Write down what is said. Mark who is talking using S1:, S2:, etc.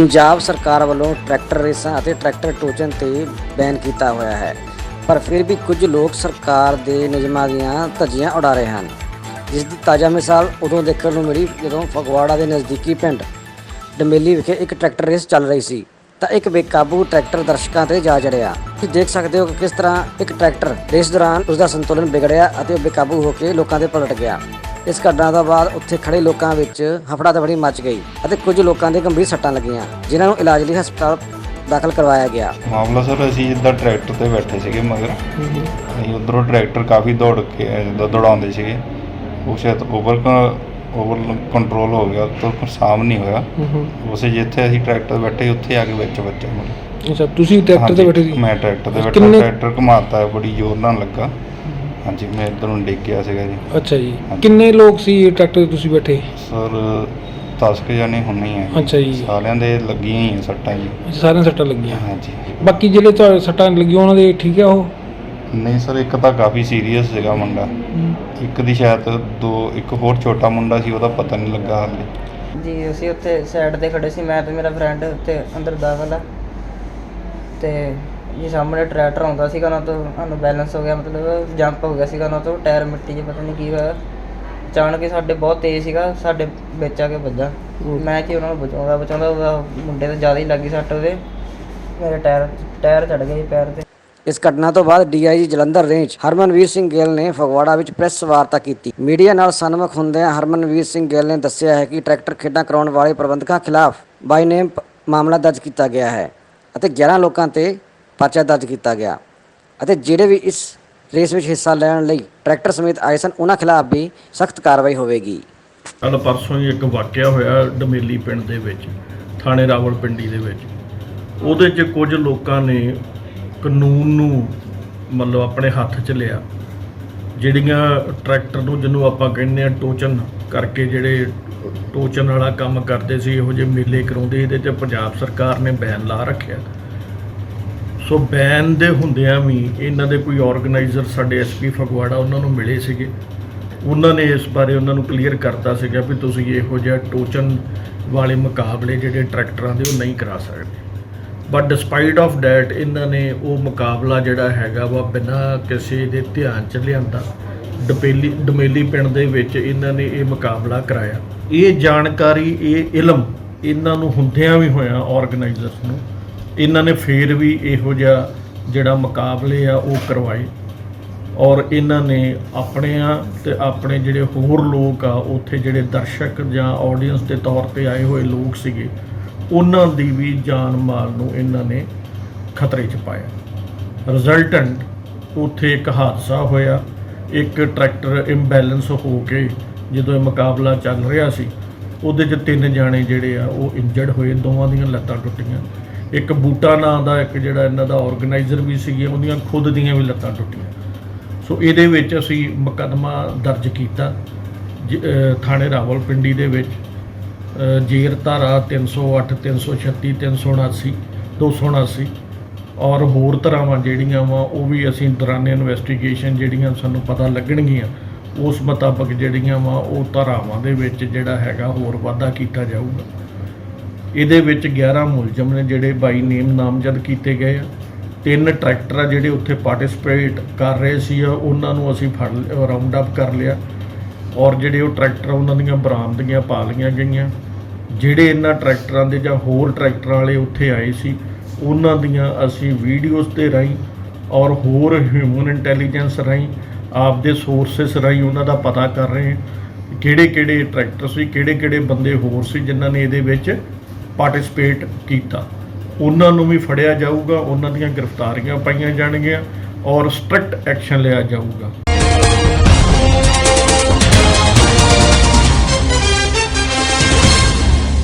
S1: ਪੰਜਾਬ ਸਰਕਾਰ ਵੱਲੋਂ ਟਰੈਕਟਰ ਰੇਸਾਂ ਅਤੇ ਟਰੈਕਟਰ ਟੋਚਨ ਤੇ ਬੈਨ ਕੀਤਾ ਹੋਇਆ ਹੈ। ਪਰ ਫਿਰ ਵੀ ਕੁਝ ਲੋਕ ਸਰਕਾਰ ਦੇ ਨਿਯਮਾਂ ਦੀਆਂ ਧੱਜੀਆਂ ਉਡਾ ਰਹੇ ਹਨ। ਜਿਸ ਦੀ ਤਾਜ਼ਾ ਮਿਸਾਲ ਉਦੋਂ ਦੇਖਣ ਨੂੰ ਮਿਲੀ ਜਦੋਂ ਫਗਵਾੜਾ ਦੇ ਨਜ਼ਦੀਕੀ ਪਿੰਡ ਡਮੇਲੀ ਵਿਖੇ ਇੱਕ ਟਰੈਕਟਰ ਰੇਸ ਚੱਲ ਰਹੀ ਸੀ। ਤਾਂ ਇੱਕ ਬੇਕਾਬੂ ਟਰੈਕਟਰ ਦਰਸ਼ਕਾਂ ਤੇ ਜਾ ਚੜਿਆ। ਤੁਸੀਂ ਦੇਖ ਸਕਦੇ ਹੋ ਕਿ ਕਿਸ ਤਰ੍ਹਾਂ ਇੱਕ ਟਰੈਕਟਰ ਰੇਸ ਦੌਰਾਨ ਉਸ ਦਾ ਸੰਤੁਲਨ ਵਿਗੜਿਆ ਅਤੇ ਉਹ ਬੇਕਾਬੂ ਹੋ ਕੇ ਲੋਕਾਂ ਦੇ ਪਲਟ ਗਿਆ। ਇਸ ਘਟਨਾ ਤੋਂ ਬਾਅਦ ਉੱਥੇ ਖੜੇ ਲੋਕਾਂ ਵਿੱਚ ਹਫੜਾ ਦਫੜੀ ਮਚ ਗਈ ਅਤੇ ਕੁਝ ਲੋਕਾਂ ਦੇ ਗੰਭੀਰ ਸੱਟਾਂ ਲੱਗੀਆਂ ਜਿਨ੍ਹਾਂ ਨੂੰ ਇਲਾਜ ਲਈ ਹਸਪਤਾਲ ਦਾਖਲ ਕਰਵਾਇਆ ਗਿਆ।
S2: ਮਾਮਲਾ ਸਰ ਅਸੀਂ ਜਿੱਦਾਂ ਟਰੈਕਟਰ ਤੇ ਬੈਠੇ ਸੀਗੇ ਮਗਰ। ਅਸੀਂ ਉਧਰੋਂ ਟਰੈਕਟਰ ਕਾਫੀ ਦੌੜ ਕੇ ਜਿੱਦਾਂ ਦੌੜਾਉਂਦੇ ਸੀਗੇ। ਉਹ ਸ਼ਾਇਦ ਓਵਰ ਓਵਰ ਕੰਟਰੋਲ ਹੋ ਗਿਆ ਤੋਂ ਸਾਮ ਨਹੀਂ ਹੋਇਆ। ਉਸੇ ਜਿੱਥੇ ਅਸੀਂ ਟਰੈਕਟਰ ਤੇ ਬੈਠੇ ਉੱਥੇ ਆ ਕੇ ਵਿੱਚ ਬੱਚਾ ਮਰ
S3: ਅੱਛਾ ਤੁਸੀਂ ਟਰੈਕਟਰ ਤੇ ਬੈਠੇ ਸੀ?
S2: ਮੈਂ ਟਰੈਕਟਰ ਤੇ ਬੈਠਾ ਟਰੈਕਟਰ ਘੁਮਾਤਾ ਬੜੀ ਜ਼ੋਰ ਨਾਲ ਲੱਗਾ। ਹਾਂਜੀ ਮੈਂ ਇੱਧਰ ਨੂੰ ਡਿੱਗ ਗਿਆ ਸੀਗਾ ਜੀ।
S3: ਅੱਛਾ ਜੀ।
S2: ਹਾਂਜੀ।
S3: ਕਿੰਨੇ ਲੋਕ ਸੀ ਟਰੈਕਟਰ ਤੇ ਤੁਸੀਂ ਬੈਠੇ?
S2: ਸਰ 10 ਕੇ ਜਾਣੇ ਹੁੰਨੇ ਆ
S3: ਅੱਛਾ ਜੀ।
S2: ਸਾਰਿਆਂ ਦੇ ਲੱਗੀਆਂ ਹੀ ਆ ਸੱਟਾਂ ਜੀ।
S3: ਅੱਛਾ, ਸਾਰਿਆਂ ਨੂੰ ਸੱਟਾਂ ਲੱਗੀਆਂ।
S2: ਹਾਂਜੀ।
S3: ਬਾਕੀ ਜਿਹੜੇ ਤੁਹਾਡੇ ਸੱਟਾਂ ਲੱਗੀਆਂ ਉਹਨਾਂ ਦੇ ਠੀਕ ਆ ਉਹ?
S2: ਨਹੀਂ ਸਰ ਇੱਕ ਤਾਂ ਕਾਫੀ ਸੀਰੀਅਸ ਸੀਗਾ ਮੁੰਡਾ। ਇੱਕ ਦੀ ਸ਼ਾਇਦ ਦੋ ਇੱਕ ਹੋਰ ਛੋਟਾ ਮੁੰਡਾ ਸੀ ਉਹਦਾ ਪਤਾ ਨਹੀਂ ਲੱਗਾ ਹਾਲੇ।
S4: ਜੀ ਅਸੀਂ ਉੱਥੇ ਸਾਈਡ ਤੇ ਖੜੇ ਸੀ ਮੈਂ ਤੇ ਮੇਰਾ ਫਰੈਂਡ ਉੱਥੇ ਅੰਦਰ ਦਾਖਲ ਆ। ਤੇ ਜੀ ਸਾਹਮਣੇ ਟਰੈਕਟਰ ਆਉਂਦਾ ਸੀਗਾ ਨਾ ਤੋਂ ਸਾਨੂੰ ਬੈਲੈਂਸ ਹੋ ਗਿਆ ਮਤਲਬ ਜੰਪ ਹੋ ਗਿਆ ਸੀਗਾ ਨਾ ਤੋਂ ਟਾਇਰ ਮਿੱਟੀ 'ਚ ਪਤਾ ਨਹੀਂ ਕੀ ਹੋਇਆ। ਅਚਾਨਕ ਹੀ ਸਾਡੇ ਬਹੁਤ ਤੇਜ਼ ਸੀਗਾ ਸਾਡੇ ਵਿੱਚ ਆ ਕੇ ਵੱਜਾ। ਮੈਂ ਕਿ ਉਹਨਾਂ ਨੂੰ ਬਚਾਉਂਦਾ ਬਚਾਉਂਦਾ ਉਹਦਾ ਮੁੰਡੇ ਤੇ ਜ਼ਿਆਦਾ ਹੀ ਲੱਗੀ ਸੱਟ ਉਹਦੇ। ਮੇਰੇ ਟਾਇਰ ਟਾਇਰ ਚੜ ਗਏ ਜੀ ਪੈਰ ਤੇ।
S1: ਇਸ ਘਟਨਾ ਤੋਂ ਬਾਅਦ ਡੀਆਈਜੀ ਜਲੰਧਰ ਰੇਂਜ ਹਰਮਨਵੀਰ ਸਿੰਘ ਗਿੱਲ ਨੇ ਫਗਵਾੜਾ ਵਿੱਚ ਪ੍ਰੈਸ ਵਾਰਤਾ ਕੀਤੀ। ਮੀਡੀਆ ਨਾਲ ਸਨਮੁਖ ਹੁੰਦਿਆਂ ਹਰਮਨਵੀਰ ਸਿੰਘ ਗਿੱਲ ਨੇ ਦੱਸਿਆ ਹੈ ਕਿ ਟਰੈਕਟਰ ਖੇਡਾਂ ਕਰਾਉਣ ਵਾਲੇ ਪ੍ਰਬੰਧਕਾਂ ਖਿਲਾਫ ਬਾਈ ਨੇਮ ਮਾਮਲਾ ਦਰਜ ਕੀਤਾ ਗਿਆ ਹੈ ਅਤੇ 11 ਲੋਕਾਂ ਤੇ ਪਰਚਾ ਦਰਜ ਕੀਤਾ ਗਿਆ ਅਤੇ ਜਿਹੜੇ ਵੀ ਇਸ ਰੇਸ ਵਿੱਚ ਹਿੱਸਾ ਲੈਣ ਲਈ ਟਰੈਕਟਰ ਸਮੇਤ ਆਏ ਸਨ, ਉਹਨਾਂ ਖਿਲਾਫ ਵੀ ਸਖਤ ਕਾਰਵਾਈ ਹੋਵੇਗੀ।
S5: ਕੱਲ ਪਰਸੋਂ ਹੀ ਇੱਕ ਵਾਕਿਆ ਹੋਇਆ ਡਮੇਲੀ ਪਿੰਡ ਦੇ ਵਿੱਚ, ਥਾਣੇ ਰਾਵਲਪਿੰਡੀ ਦੇ ਵਿੱਚ। ਉਹਦੇ 'ਚ ਕੁਝ ਲੋਕਾਂ ਨੇ ਕਾਨੂੰਨ ਨੂੰ ਮਤਲਬ ਆਪਣੇ ਹੱਥ 'ਚ ਲਿਆ, ਜਿਹੜੀਆਂ ਟਰੈਕਟਰ ਨੂੰ ਜਿਹਨੂੰ ਆਪਾਂ ਕਹਿੰਦੇ ਆ ਟੋਚਨ ਕਰਕੇ ਜਿਹੜੇ ਟੋਚਨ ਵਾਲਾ ਕੰਮ ਕਰਦੇ ਸੀ, ਇਹੋ ਜਿਹੇ ਮੇਲੇ ਕਰਾਉਂਦੇ ਇਹਦੇ 'ਚ ਪੰਜਾਬ ਸਰਕਾਰ ਨੇ ਬੈਨ ਲਾ ਰੱਖਿਆ। ਸੋ ਬੈਨ ਦੇ ਹੁੰਦਿਆਂ ਵੀ ਇਹਨਾਂ ਦੇ ਕੋਈ ਆਰਗੇਨਾਈਜ਼ਰ ਸਾਡੇ ਐਸਪੀ ਫਗਵਾੜਾ ਉਹਨਾਂ ਨੂੰ ਮਿਲੇ ਸੀਗੇ। ਉਹਨਾਂ ਨੇ ਇਸ ਬਾਰੇ ਉਹਨਾਂ ਨੂੰ ਕਲੀਅਰ ਕਰਤਾ ਸੀਗਾ ਵੀ ਤੁਸੀਂ ਇਹੋ ਜਿਹਾ ਟੋਚਨ ਵਾਲੇ ਮੁਕਾਬਲੇ ਜਿਹੜੇ ਟਰੈਕਟਰਾਂ ਦੇ ਉਹ ਨਹੀਂ ਕਰਾ ਸਕਦੇ। ਬਟ ਡਿਸਪਾਈਟ ਆਫ ਡੈਟ ਇਹਨਾਂ ਨੇ ਉਹ ਮੁਕਾਬਲਾ ਜਿਹੜਾ ਹੈਗਾ ਵਾ ਬਿਨਾਂ ਕਿਸੇ ਦੇ ਧਿਆਨ ਚ ਲਿਆਂਦਾ। ਡਪੇਲੀ, ਡਮੇਲੀ ਪਿੰਡ ਦੇ ਵਿੱਚ ਇਹਨਾਂ ਨੇ ਇਹ ਮੁਕਾਬਲਾ ਕਰਾਇਆ। ਇਹ ਜਾਣਕਾਰੀ, ਇਹ ਇਲਮ ਇਹਨਾਂ ਨੂੰ ਹੁੰਦਿਆਂ ਵੀ ਹੋਇਆ ਆਰਗੇਨਾਈਜ਼ਰਸ ਨੂੰ ਇਹਨਾਂ ਨੇ ਫੇਰ ਵੀ ਇਹੋ ਜਿਹਾ ਜਿਹੜਾ ਮੁਕਾਬਲੇ ਆ ਉਹ ਕਰਵਾਏ। ਔਰ ਇਹਨਾਂ ਨੇ ਆਪਣਿਆਂ ਤੇ ਆਪਣੇ ਜਿਹੜੇ ਹੋਰ ਲੋਕ ਆ, ਉੱਥੇ ਜਿਹੜੇ ਦਰਸ਼ਕ ਜਾਂ ਆਡੀਅנס ਦੇ ਤੌਰ ਤੇ ਆਏ ਹੋਏ ਲੋਕ ਸੀਗੇ, ਉਹਨਾਂ ਦੀ ਵੀ ਜਾਨ ਮਾਲ ਨੂੰ ਇਹਨਾਂ ਨੇ ਖਤਰੇ 'ਚ ਪਾਇਆ। ਰਿਜ਼ਲਟੈਂਟ ਉੱਥੇ ਇੱਕ ਹਾਦਸਾ ਹੋਇਆ। ਇੱਕ ਟਰੈਕਟਰ ਇੰਬੈਲੈਂਸ ਹੋ ਕੇ ਜਦੋਂ ਇਹ ਮੁਕਾਬਲਾ ਚੱਲ ਰਿਹਾ ਸੀ, ਉਹਦੇ 'ਚ ਤਿੰਨ ਜਾਣੇ ਜਿਹੜੇ ਆ, ਉਹ ਇੰਜਰਡ ਹੋਏ, ਦੋਵਾਂ ਦੀਆਂ ਲੱਤਾਂ ਟੁੱਟੀਆਂ। ਇੱਕ ਬੂਟਾ ਨਾਂ ਦਾ ਇੱਕ ਜਿਹੜਾ ਇਹਨਾਂ ਦਾ ਆਰਗੇਨਾਈਜ਼ਰ ਵੀ ਸੀਗੇ, ਉਹਦੀਆਂ ਖੁਦ ਦੀਆਂ ਵੀ ਲੱਤਾਂ ਟੁੱਟੀਆਂ। ਸੋ ਇਹਦੇ ਵਿੱਚ ਅਸੀਂ ਮੁਕੱਦਮਾ ਦਰਜ ਕੀਤਾ, ਜ- ਅਹ, ਥਾਣੇ ਰਾਵਲਪਿੰਡੀ ਦੇ ਵਿੱਚ, ਅਹ ਜੇਰ ਧਾਰਾ 308 336 379 279 ਔਰ ਹੋਰ ਧਾਰਾਵਾਂ ਜਿਹੜੀਆਂ ਵਾ, ਉਹ ਵੀ ਅਸੀਂ ਦੌਰਾਨੇ ਇਨਵੈਸਟੀਗੇਸ਼ਨ ਜਿਹੜੀਆਂ ਸਾਨੂੰ ਪਤਾ ਲੱਗਣਗੀਆਂ, ਉਸ ਮੁਤਾਬਕ ਜਿਹੜੀਆਂ ਵਾ, ਉਹ ਧਾਰਾਵਾਂ ਦੇ ਵਿੱਚ ਜਿਹੜਾ ਹੈਗਾ ਹੋਰ ਵਾਧਾ ਕੀਤਾ ਜਾਊਗਾ। ਇਹਦੇ ਵਿੱਚ 11 ਮੁਲਜ਼ਮ ਨੇ ਜਿਹੜੇ ਬਾਈ ਨੇਮ ਨਾਮਜ਼ਦ ਕੀਤੇ ਗਏ ਆ। ਤਿੰਨ ਟਰੈਕਟਰ ਆ ਜਿਹੜੇ ਉੱਥੇ ਪਾਰਟਿਸਿਪੇਟ ਕਰ ਰਹੇ ਸੀ ਉਹਨਾਂ ਨੂੰ ਅਸੀਂ ਫੜ ਰਾਉਂਡ ਅਪ ਕਰ ਲਿਆ। ਔਰ ਜਿਹੜੇ ਉਹ ਟਰੈਕਟਰ ਉਹਨਾਂ ਦੀਆਂ ਬਰਾਮਦਗੀਆਂ ਪਾ ਲਈਆਂ ਗਈਆਂ। ਜਿਹੜੇ ਇਹਨਾਂ ਟਰੈਕਟਰਾਂ ਦੇ ਜਾਂ ਹੋਰ ਟਰੈਕਟਰਾਂ ਵਾਲੇ ਉੱਥੇ ਆਏ ਸੀ, ਉਹਨਾਂ ਦੀਆਂ ਅਸੀਂ ਵੀਡੀਓਜ਼ ਤੇ ਰਾਹੀਂ ਔਰ ਹੋਰ ਹਿਊਮਨ ਇੰਟੈਲੀਜੈਂਸ ਰਾਹੀਂ, ਆਪਦੇ ਸੋਰਸਸ ਰਾਹੀਂ ਉਹਨਾਂ ਦਾ ਪਤਾ ਕਰ ਰਹੇ ਹਾਂ ਕਿਹੜੇ ਕਿਹੜੇ ਟਰੈਕਟਰ ਸੀ ਕਿਹੜੇ ਕਿਹੜੇ ਬੰਦੇ ਹੋਰ ਸੀ ਜਿਨ੍ਹਾਂ ਨੇ ਇਹਦੇ ਵਿੱਚ ਪਾਰਟਿਸਿਪੇਟ ਕੀਤਾ। ਉਹਨਾਂ ਨੂੰ ਵੀ ਫੜਿਆ ਜਾਊਗਾ, ਉਹਨਾਂ ਦੀਆਂ ਗ੍ਰਿਫਤਾਰੀਆਂ ਪਾਈਆਂ ਜਾਣਗੀਆਂ ਔਰ ਸਟ੍ਰਿਕਟ ਐਕਸ਼ਨ ਲਿਆ ਜਾਊਗਾ।